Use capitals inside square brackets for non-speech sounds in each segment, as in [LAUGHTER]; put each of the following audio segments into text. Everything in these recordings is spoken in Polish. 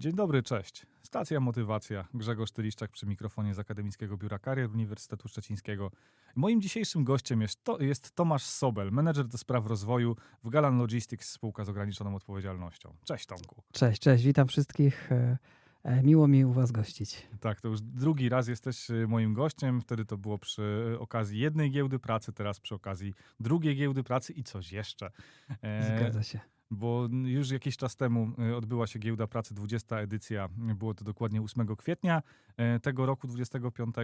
Dzień dobry, cześć. Stacja Motywacja. Grzegorz Tyliszczak przy mikrofonie z Akademickiego Biura Karier Uniwersytetu Szczecińskiego. Moim dzisiejszym gościem jest, to, jest Tomasz Sobel, menedżer do spraw rozwoju w Galan Logistics, spółka z ograniczoną odpowiedzialnością. Cześć Tomku. Cześć, cześć, witam wszystkich. E, e, Miło mi u Was gościć. Tak, to już drugi raz jesteś y, moim gościem. Wtedy to było przy okazji jednej giełdy pracy, teraz przy okazji drugiej giełdy pracy i coś jeszcze. E, Zgadza się. Bo już jakiś czas temu y, odbyła się giełda pracy, 20 edycja, było to dokładnie 8 kwietnia y, tego roku 25,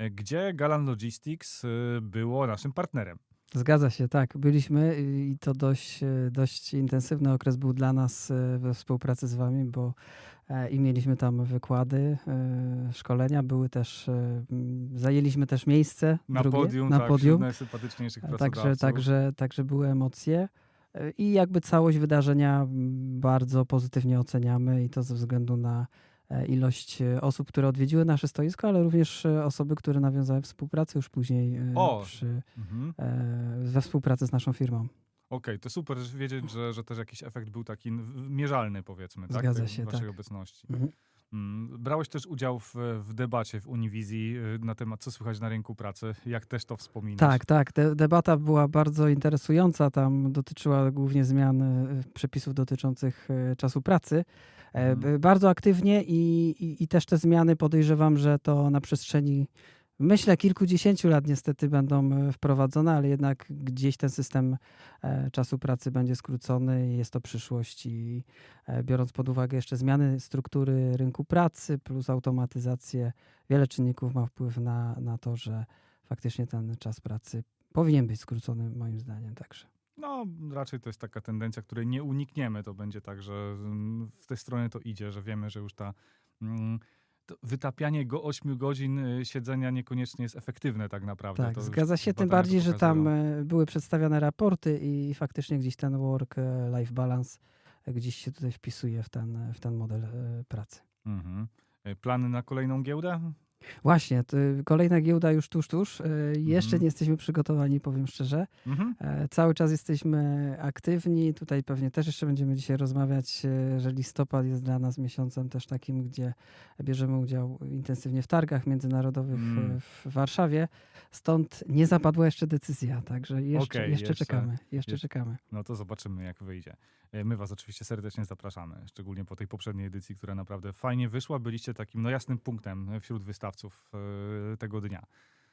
y, gdzie Galan Logistics było naszym partnerem. Zgadza się, tak. Byliśmy i to dość, e, dość intensywny okres był dla nas e, we współpracy z Wami, bo e, i mieliśmy tam wykłady, e, szkolenia, były też, e, zajęliśmy też miejsce Na drugie, podium, na tak, podium. najsympatyczniejszych. Także, także, także były emocje. I jakby całość wydarzenia bardzo pozytywnie oceniamy i to ze względu na e, ilość e, osób, które odwiedziły nasze stoisko, ale również e, osoby, które nawiązały współpracę już później O! przy, Mhm. we współpracy z naszą firmą. Okej, to super wiedzieć, że, że też jakiś efekt był taki mierzalny, powiedzmy, tak? Zgadza się, waszej tak. obecności. Mhm. Mm, Brałeś też udział w, w debacie w Uniwizji y, na temat, co słychać na rynku pracy. Jak też to wspominasz? Tak, tak. De debata była bardzo interesująca. Tam dotyczyła głównie zmian e, przepisów dotyczących e, czasu pracy. B- Bardzo aktywnie i, i, i też te zmiany podejrzewam, że to na przestrzeni, myślę, kilkudziesięciu lat niestety będą e, wprowadzone, ale jednak gdzieś ten system e, czasu pracy będzie skrócony i jest to przyszłość. I e, biorąc pod uwagę jeszcze zmiany struktury rynku pracy plus automatyzację, wiele czynników ma wpływ na, na to, że faktycznie ten czas pracy powinien być skrócony moim zdaniem także. No, raczej to jest taka tendencja, której nie unikniemy. To będzie tak, że mm, w tę stronę to idzie, że wiemy, że już ta mm, wytapianie go 8 godzin y, siedzenia niekoniecznie jest efektywne tak naprawdę. Tak, To zgadza się, tym bardziej, że tam e, były przedstawiane raporty i faktycznie gdzieś ten work-life balance e, gdzieś się tutaj wpisuje w ten, w ten model pracy. Mhm. Y, Plany na kolejną giełdę? Właśnie, to kolejna giełda już tuż, tuż. E, Jeszcze Mhm. nie jesteśmy przygotowani, powiem szczerze. Mhm. E, Cały czas jesteśmy aktywni. Tutaj pewnie też jeszcze będziemy dzisiaj rozmawiać, e, że listopad jest dla nas miesiącem też takim, gdzie bierzemy udział intensywnie w targach międzynarodowych Mm. w Warszawie. Stąd nie zapadła jeszcze decyzja, także jeszcze, Okej, jeszcze, jeszcze- czekamy. Jeszcze jeszcze- czekamy. No to zobaczymy, jak wyjdzie. Y, My Was oczywiście serdecznie zapraszamy, szczególnie po tej poprzedniej edycji, która naprawdę fajnie wyszła. Byliście takim no, jasnym punktem wśród wystawców y, tego dnia.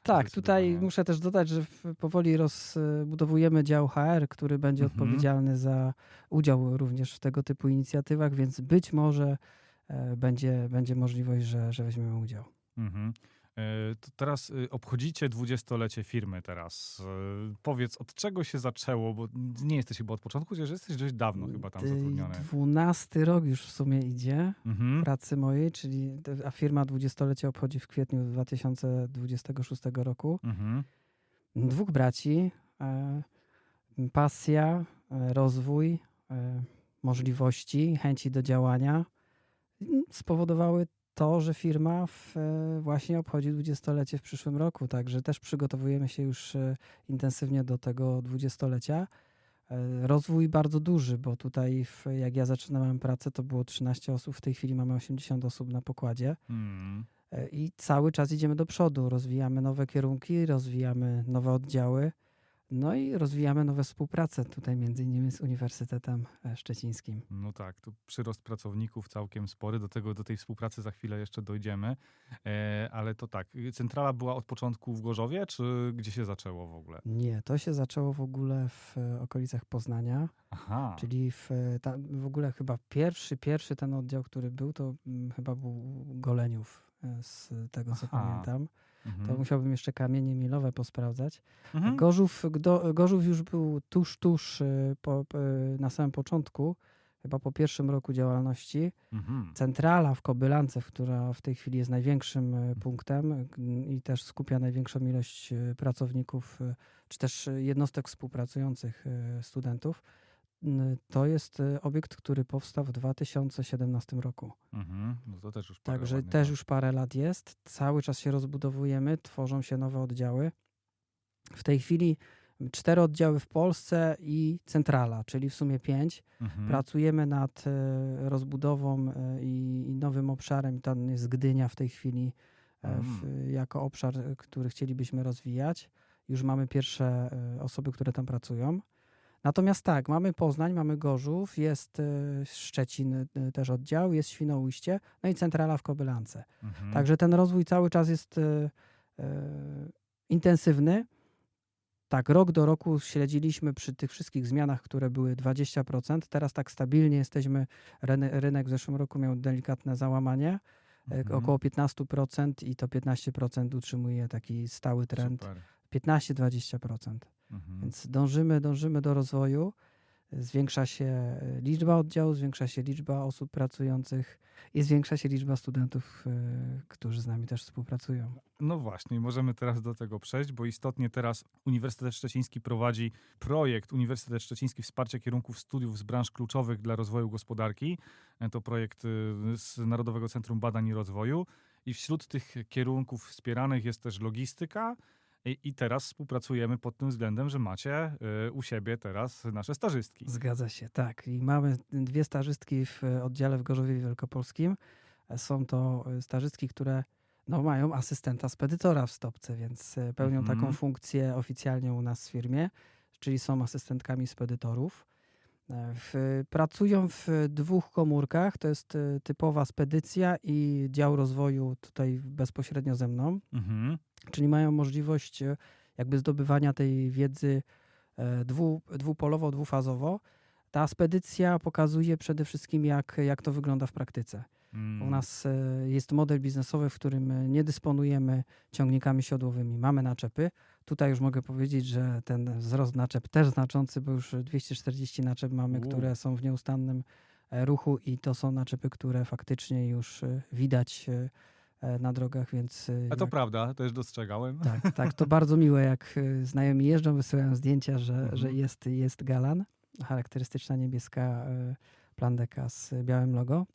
Tak, tutaj muszę też dodać, że powoli rozbudowujemy dział HR, który będzie Mhm. odpowiedzialny za udział również w tego typu inicjatywach, więc być może e, będzie, będzie możliwość, że, że weźmiemy udział. Mhm. E, To teraz y, obchodzicie dwudziestolecie firmy teraz. E, Powiedz, od czego się zaczęło, bo nie jesteś chyba od początku, chociaż jesteś dość dawno chyba tam zatrudniony. Dwunasty rok już w sumie idzie Mhm. pracy mojej, czyli a firma dwudziestolecie obchodzi w kwietniu 2026 roku. Mhm. Dwóch braci, e, pasja, rozwój, możliwości, chęci do działania spowodowały to, że firma w, e, właśnie obchodzi dwudziestolecie w przyszłym roku. Także też przygotowujemy się już e, intensywnie do tego dwudziestolecia. E, Rozwój bardzo duży, bo tutaj w, jak ja zaczynałem pracę, to było 13 osób, w tej chwili mamy 80 osób na pokładzie. Mm. I cały czas idziemy do przodu, rozwijamy nowe kierunki, rozwijamy nowe oddziały, no i rozwijamy nowe współprace tutaj między innymi z Uniwersytetem e, Szczecińskim. No tak, tu przyrost pracowników całkiem spory, do tego, do tej współpracy za chwilę jeszcze dojdziemy. E, ale to tak, centrala była od początku w Gorzowie, czy gdzie się zaczęło w ogóle? Nie, to się zaczęło w ogóle w e, okolicach Poznania, Aha. czyli w, e, ta, w ogóle chyba pierwszy, pierwszy ten oddział, który był, to mm, chyba był Goleniów, z tego co Aha. pamiętam. Mhm. To musiałbym jeszcze kamienie milowe posprawdzać. Mhm. Gorzów, Gdo, Gorzów już był tuż, tuż y, po, y, na samym początku, chyba po pierwszym roku działalności. Mhm. Centrala w Kobylance, która w tej chwili jest największym y, punktem y, i też skupia największą ilość pracowników, czy też jednostek współpracujących studentów, to jest y, obiekt, który powstał w 2017 roku. Mhm. No to też już Także też lat. już parę lat jest. Cały czas się rozbudowujemy, tworzą się nowe oddziały. W tej chwili cztery oddziały w Polsce i centrala, czyli w sumie pięć. Mhm. Pracujemy nad e, rozbudową e, i, nowym obszarem. Tam jest Gdynia w tej chwili w, jako obszar, który chcielibyśmy rozwijać. Już mamy pierwsze osoby, które tam pracują. Natomiast tak, mamy Poznań, mamy Gorzów, jest e, Szczecin e, też oddział, jest Świnoujście, no i centrala w Kobylance. Mhm. Także ten rozwój cały czas jest e, intensywny. Tak, rok do roku śledziliśmy przy tych wszystkich zmianach, które były 20%. Teraz tak stabilnie jesteśmy. Rynek w zeszłym roku miał delikatne załamanie, Mhm. około 15% i to 15% utrzymuje taki stały trend. Super. 15-20%. Mhm. Więc dążymy, dążymy do rozwoju. Zwiększa się e, liczba oddziałów, zwiększa się liczba osób pracujących i zwiększa się liczba studentów, e, którzy z nami też współpracują. No właśnie, możemy teraz do tego przejść, bo istotnie teraz Uniwersytet Szczeciński prowadzi projekt Uniwersytet Szczeciński Wsparcie Kierunków Studiów z branż kluczowych dla rozwoju gospodarki. E, To projekt y, z Narodowego Centrum Badań i Rozwoju. I wśród tych kierunków wspieranych jest też logistyka. I, teraz współpracujemy pod tym względem, że macie y, u siebie teraz nasze stażystki. Zgadza się, tak. I mamy dwie stażystki w e, oddziale w Gorzowie Wielkopolskim. E, Są to e, stażystki, które no, mają asystenta spedytora w stopce, więc pełnią Mhm. taką funkcję oficjalnie u nas w firmie, czyli są asystentkami spedytorów. W, pracują w dwóch komórkach, to jest e, typowa spedycja i dział rozwoju tutaj bezpośrednio ze mną Mhm. czyli mają możliwość e, jakby zdobywania tej wiedzy e, dwu, dwupolowo, dwufazowo. Ta spedycja pokazuje przede wszystkim, jak, jak to wygląda w praktyce. Mm. U nas e, jest model biznesowy, w którym e, nie dysponujemy ciągnikami siodłowymi, mamy naczepy. Tutaj już mogę powiedzieć, że ten wzrost naczep też znaczący, bo już 240 naczep mamy, U. które są w nieustannym e, ruchu i to są naczepy, które faktycznie już widać na drogach, więc... A to jak- prawda, też dostrzegałem. tak, [LAUGHS] tak. To bardzo miłe, jak znajomi jeżdżą, wysyłają zdjęcia, że, Mhm. że jest, jest galan. Charakterystyczna niebieska plandeka z białym logo.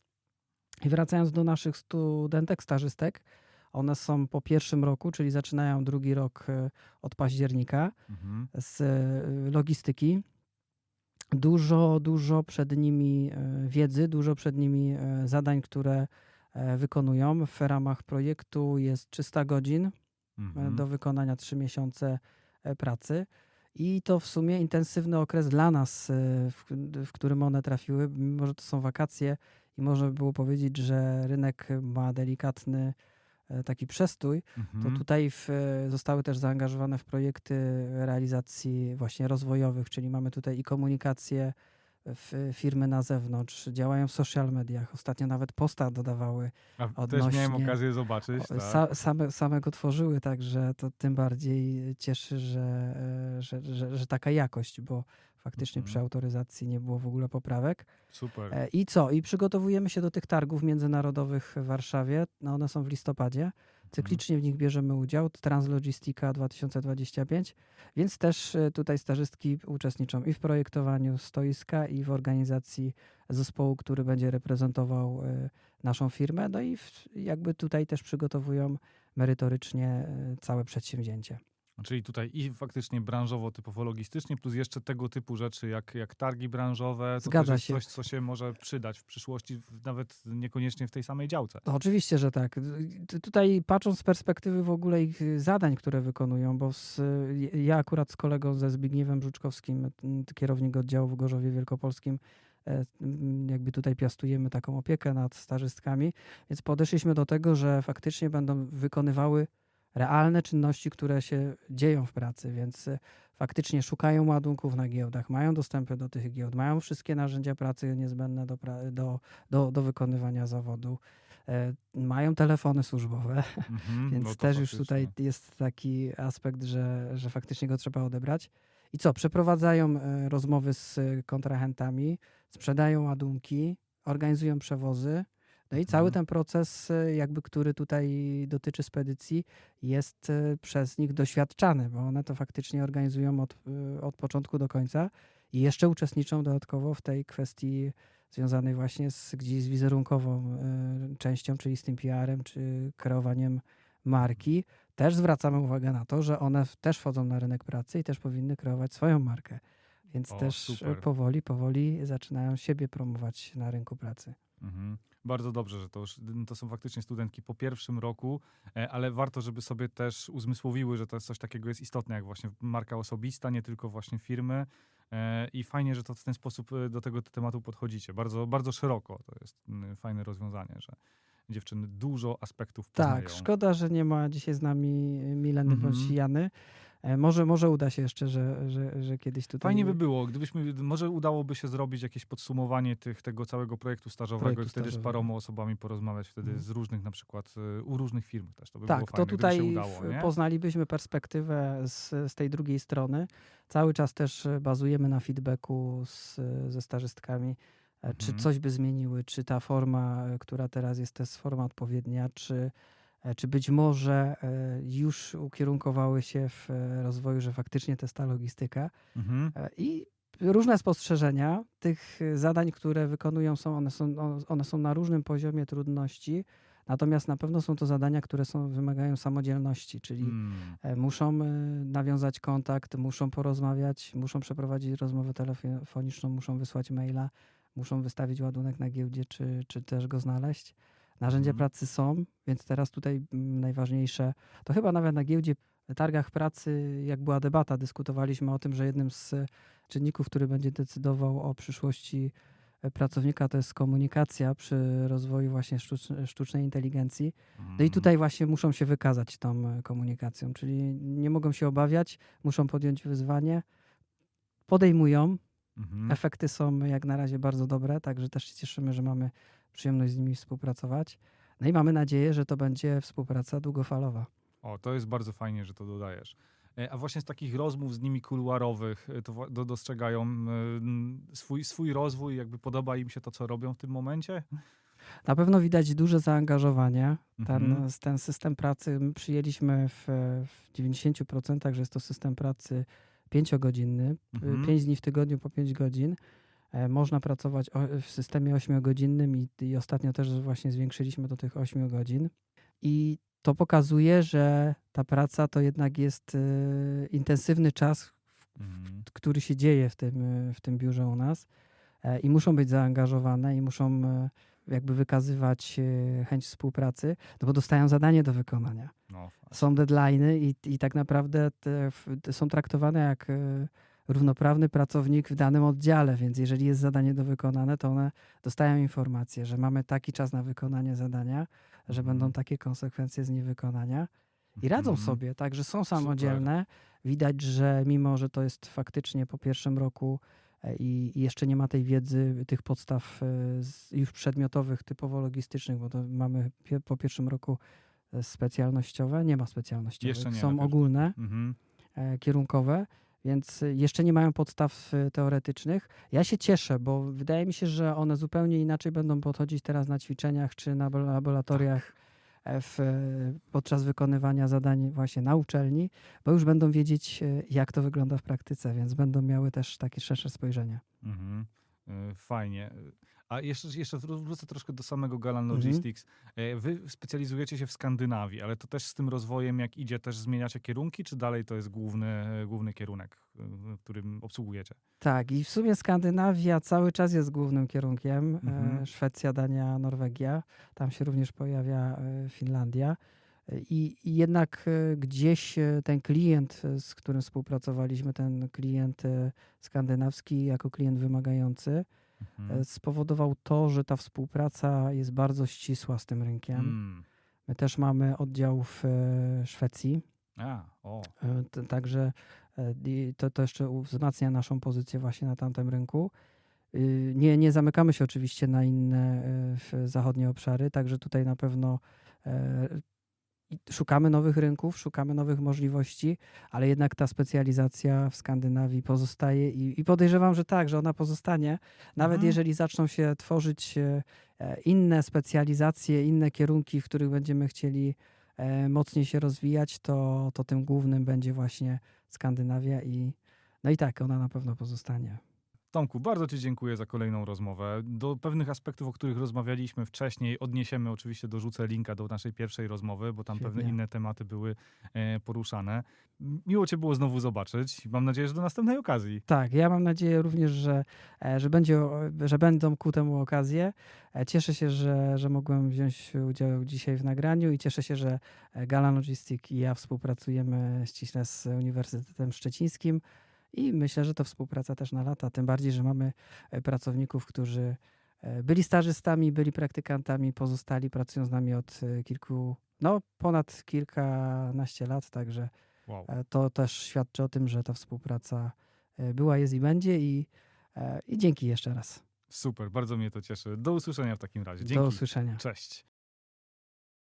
I wracając do naszych studentek, stażystek, one są po pierwszym roku, czyli zaczynają drugi rok y, od października Mhm. z y, logistyki. Dużo, dużo przed nimi y, wiedzy, dużo przed nimi zadań, które e, wykonują. W ramach projektu jest 300 godzin Mhm. do wykonania 3 miesiące e, pracy. I to w sumie intensywny okres dla nas, e, w, w którym one trafiły, mimo że to są wakacje i można by było powiedzieć, że rynek ma delikatny e, taki przestój, to Mhm. tutaj w, e, zostały też zaangażowane w projekty realizacji właśnie rozwojowych, czyli mamy tutaj i komunikację w firmy na zewnątrz, działają w social mediach. Ostatnio nawet posta dodawały A też miałem odnośnie- okazję zobaczyć. Tak. Sa, same, same go tworzyły, także to tym bardziej cieszy, że, e, że, że, że taka jakość, bo faktycznie Mhm. przy autoryzacji nie było w ogóle poprawek. Super. E, I co? I przygotowujemy się do tych targów międzynarodowych w Warszawie. No one są w listopadzie. Cyklicznie w nich bierzemy udział. Translogistika 2025, więc też e, tutaj stażystki uczestniczą i w projektowaniu stoiska, i w organizacji zespołu, który będzie reprezentował e, naszą firmę. No i jakby tutaj też przygotowują merytorycznie całe przedsięwzięcie. Czyli tutaj i faktycznie branżowo, typowo logistycznie, plus jeszcze tego typu rzeczy jak, jak targi branżowe. To Zgadza się. coś, co się może przydać w przyszłości, nawet niekoniecznie w tej samej działce. No, oczywiście, że tak. Tutaj patrząc z perspektywy w ogóle ich y, zadań, które wykonują, bo z, y, ja akurat z kolegą ze Zbigniewem Żuczkowskim, m, kierownik oddziału w Gorzowie Wielkopolskim, jakby tutaj piastujemy taką opiekę nad stażystkami, więc podeszliśmy do tego, że faktycznie będą wykonywały realne czynności, które się dzieją w pracy, więc y, faktycznie szukają ładunków na giełdach, mają dostępy do tych giełd, mają wszystkie narzędzia pracy niezbędne do, pra- do, do, do wykonywania zawodu. E, Mają telefony służbowe, Mhm, [LAUGHS] więc no też już tutaj jest taki aspekt, że, że faktycznie go trzeba odebrać. I co? Przeprowadzają e, rozmowy z e, kontrahentami, sprzedają ładunki, organizują przewozy. No i cały Mhm. ten proces, e, jakby który tutaj dotyczy spedycji, jest e, przez nich doświadczany, bo one to faktycznie organizują od, e, od początku do końca i jeszcze uczestniczą dodatkowo w tej kwestii związanej właśnie z gdzieś z wizerunkową częścią, czyli z tym PR-em, czy kreowaniem marki. też zwracamy uwagę na to, że one też wchodzą na rynek pracy i też powinny kreować swoją markę. Więc O, też super. powoli, powoli zaczynają siebie promować na rynku pracy. Mhm. Bardzo dobrze, że to już to są faktycznie studentki po pierwszym roku, e, ale warto, żeby sobie też uzmysłowiły, że to jest coś takiego jest istotne, jak właśnie marka osobista, nie tylko właśnie firmy. E, I fajnie, że to w ten sposób e, do tego tematu podchodzicie. Bardzo, bardzo szeroko to jest mm, fajne rozwiązanie, że dziewczyny dużo aspektów poznają. Tak, szkoda, że nie ma dzisiaj z nami Mileny Mhm. bądź Jany. E, Może, może uda się jeszcze, że, że, że kiedyś tutaj... Fajnie by było, gdybyśmy, może udałoby się zrobić jakieś podsumowanie tych, tego całego projektu stażowego Projektu i wtedy z paroma osobami porozmawiać wtedy Mhm. z różnych na przykład, y, u różnych firm też. To by Tak, było to fajne, tutaj gdyby się udało, poznalibyśmy perspektywę z, z tej drugiej strony. Cały czas też e, bazujemy na feedbacku z, ze stażystkami, e, czy Mhm. coś by zmieniły, czy ta forma, która teraz jest, to jest forma odpowiednia, czy, czy być może e, już ukierunkowały się w e, rozwoju, że faktycznie to jest ta logistyka. Mhm. E, I różne spostrzeżenia tych e, zadań, które wykonują, są one, są, one są na różnym poziomie trudności. Natomiast na pewno są to zadania, które są, wymagają samodzielności, czyli Mm. e, muszą e, nawiązać kontakt, muszą porozmawiać, muszą przeprowadzić rozmowę telefoniczną, muszą wysłać maila, muszą wystawić ładunek na giełdzie, czy, czy też go znaleźć. Narzędzia Mhm. pracy są, więc teraz tutaj mm, najważniejsze, to chyba nawet na giełdzie, targach pracy, jak była debata, dyskutowaliśmy o tym, że jednym z e, czynników, który będzie decydował o przyszłości e, pracownika, to jest komunikacja przy rozwoju właśnie sztuczne- sztucznej inteligencji. No i Mm. tutaj właśnie muszą się wykazać tą e, komunikacją, czyli nie mogą się obawiać, muszą podjąć wyzwanie, podejmują, Mhm. efekty są jak na razie bardzo dobre, także też się cieszymy, że mamy przyjemność z nimi współpracować. No i mamy nadzieję, że to będzie współpraca długofalowa. O, to jest bardzo fajnie, że to dodajesz. E, A właśnie z takich rozmów z nimi kuluarowych, e, to do, dostrzegają swój, swój rozwój, jakby podoba im się to, co robią w tym momencie? Na pewno widać duże zaangażowanie. Ten, Mhm. ten system pracy my przyjęliśmy w, w 90%, że jest to system pracy pięciogodzinny, Mhm. 5 dni w tygodniu po 5 godzin. E, Można pracować w systemie 8-godzinnym i, i ostatnio też właśnie zwiększyliśmy do tych 8 godzin. I to pokazuje, że ta praca to jednak jest e, intensywny czas, Mhm. który się dzieje w tym, e, w tym biurze u nas i muszą być zaangażowane i muszą jakby wykazywać chęć współpracy, no bo dostają zadanie do wykonania. No. Są deadlines i, i tak naprawdę te, te są traktowane jak równoprawny pracownik w danym oddziale, więc jeżeli jest zadanie do wykonane, to one dostają informację, że mamy taki czas na wykonanie zadania, że Mhm. będą takie konsekwencje z niewykonania i radzą Mhm. sobie, także są samodzielne. Widać, że mimo, że to jest faktycznie po pierwszym roku e, i i jeszcze nie ma tej wiedzy, tych podstaw e, już przedmiotowych, typowo logistycznych, bo to mamy po pierwszym roku e, specjalnościowe, nie ma specjalnościowych, nie są ogólne, Mhm. kierunkowe, więc e, jeszcze nie mają podstaw e, teoretycznych. Ja się cieszę, bo wydaje mi się, że one zupełnie inaczej będą podchodzić teraz na ćwiczeniach czy na bo- laboratoriach e, w, e, podczas wykonywania zadań właśnie na uczelni, bo już będą wiedzieć, e, jak to wygląda w praktyce, więc będą miały też takie szersze spojrzenie. Mhm. Y, Fajnie. A jeszcze, jeszcze wró- wrócę troszkę do samego Galan Mhm. Logistics. E, Wy specjalizujecie się w Skandynawii, ale to też z tym rozwojem, jak idzie, też zmieniacie kierunki, czy dalej to jest główny, główny kierunek, y, którym obsługujecie? Tak, i w sumie Skandynawia cały czas jest głównym kierunkiem. Mhm. E, Szwecja, Dania, Norwegia. Tam się również pojawia e, Finlandia. E, I, I jednak e, gdzieś e, ten klient, e, z którym współpracowaliśmy, ten klient e, skandynawski jako klient wymagający, Mhm. e, spowodował to, że ta współpraca jest bardzo ścisła z tym rynkiem. Mm. My też mamy oddział w e, Szwecji, A, o. E, Także to, to jeszcze wzmacnia naszą pozycję właśnie na tamtym rynku. Y, Nie, nie zamykamy się oczywiście na inne zachodnie obszary, także tutaj na pewno i szukamy nowych rynków, szukamy nowych możliwości, ale jednak ta specjalizacja w Skandynawii pozostaje i, i podejrzewam, że tak, że ona pozostanie, nawet Mhm. jeżeli zaczną się tworzyć e, inne specjalizacje, inne kierunki, w których będziemy chcieli e, mocniej się rozwijać, to, to tym głównym będzie właśnie Skandynawia i no i tak, ona na pewno pozostanie. Tomku, bardzo Ci dziękuję za kolejną rozmowę. Do pewnych aspektów, o których rozmawialiśmy wcześniej, odniesiemy oczywiście, dorzucę linka do naszej pierwszej rozmowy, bo tam pewne Świetnie. inne tematy były e, poruszane. Miło Cię było znowu zobaczyć. Mam nadzieję, że do następnej okazji. Tak, ja mam nadzieję również, że, e, że, będzie, że będą ku temu okazje. E, Cieszę się, że, że mogłem wziąć udział dzisiaj w nagraniu i cieszę się, że Gala Logistic i ja współpracujemy ściśle z Uniwersytetem Szczecińskim i myślę, że to współpraca też na lata, tym bardziej, że mamy e, pracowników, którzy e, byli stażystami, byli praktykantami, pozostali, pracują z nami od e, kilku, no ponad kilkanaście lat, także Wow. To też świadczy o tym, że ta współpraca była, jest i będzie. I, i dzięki jeszcze raz. Super, bardzo mnie to cieszy. Do usłyszenia w takim razie. Do Dzięki. usłyszenia. Cześć.